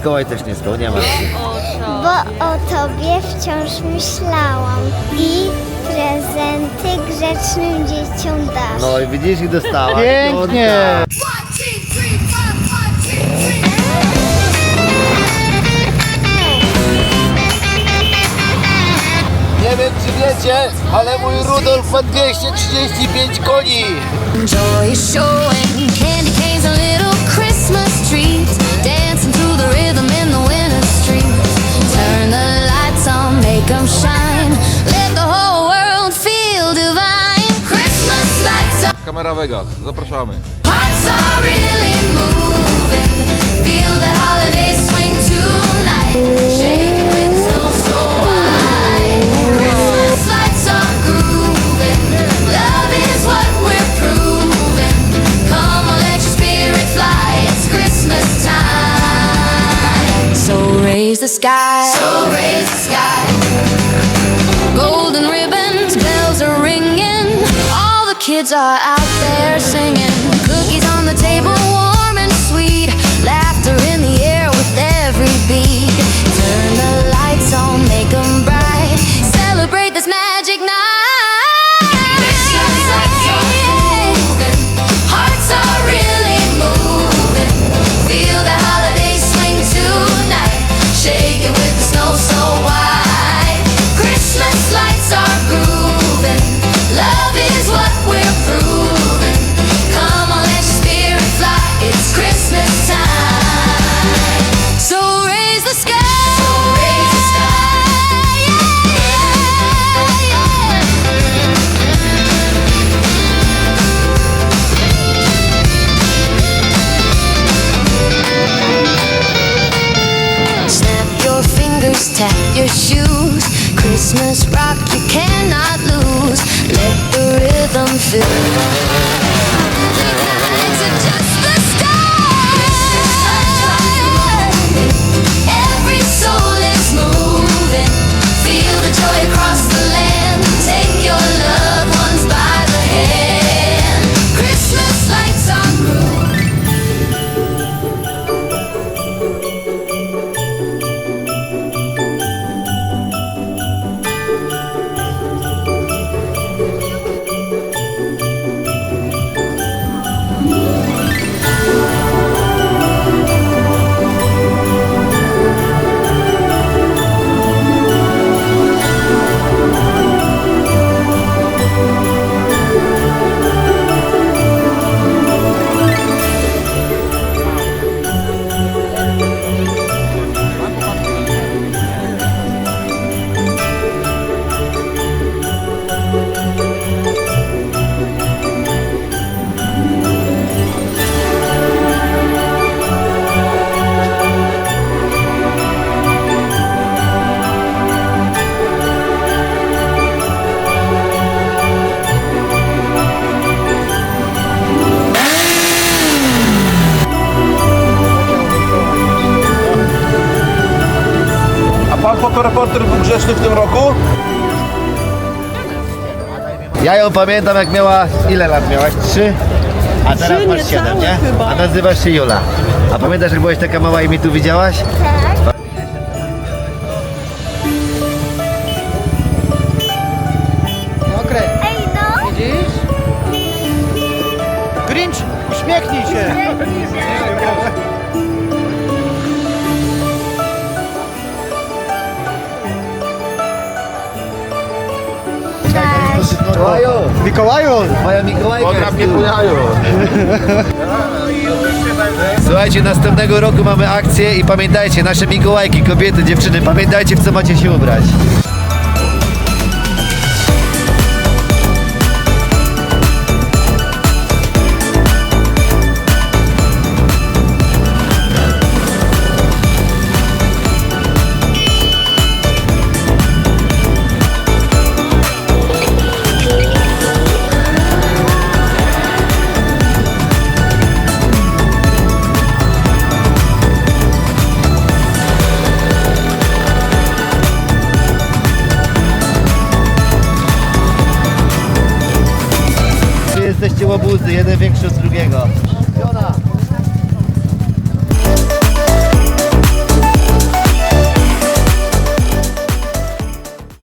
Mikołaj też nie spał, nie ma. Bo o tobie wciąż myślałam i prezenty grzecznym dzieciom dasz. No i widzisz, i dostała. Pięknie. Nie wiem czy wiecie, ale mój Rudolf ma 235 koni. Joy is showing, candy canes and little Christmas trees, Christmas time. So raise the sky. So raise the sky. Golden ribbons, bells are ringing. Kids are out there singing. Cookies tap your shoes. Christmas rock you cannot lose. Let the rhythm fill. Fotoreporter był grzeczny w tym roku? Ja ją pamiętam jak miała, ile lat miałaś? Trzy? A teraz masz siedem, nie? A nazywasz się Jula. A pamiętasz jak byłaś taka mała i mnie tu widziałaś? Tak. Mokre. Ej no! Widzisz? Grinch, uśmiechnij się. Mikołaju! Mikołaju, Moja Mikołajka tu. pujają. Słuchajcie, następnego roku mamy akcję i pamiętajcie, nasze Mikołajki, kobiety, dziewczyny, pamiętajcie w co macie się ubrać. jeden większy od drugiego.